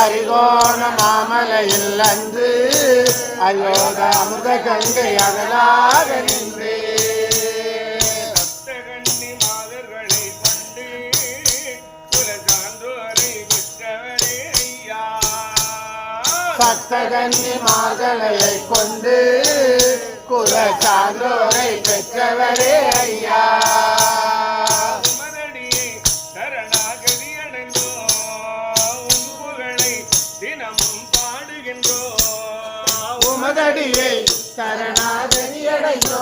போன மாமலையில் அன்று அயோத அமுத கங்கை அகலாக நின்று. சப்தகன்னி மாதர்களை கண்டு குல சான்றோரை பெற்றவரே ஐயா. பாடுகின்றோம் உமதடியை சரணாகதி அடைந்தோ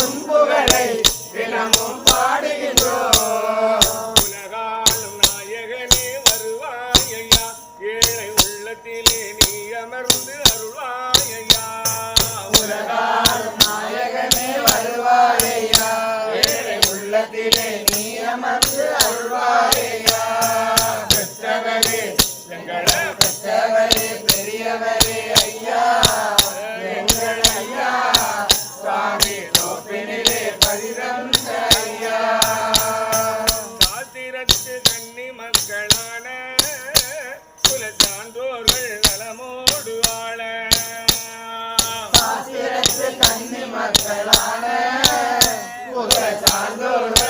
உன் புகழை தினமும் பாடுகின்றோம் உலகாலும் நாயகனே வருவாயையா ஏழை உள்ளத்திலே நீ அமர்ந்து அருள்வாயையா உலகாலும் நாயகனே வருவாரையா ஏழை உள்ளத்திலே நீ அமர்ந்து அருள்வாரையா பெற்றவரே எங்களை சான்றோர்கள் நலமோடு வாழ சான்றோர்கள்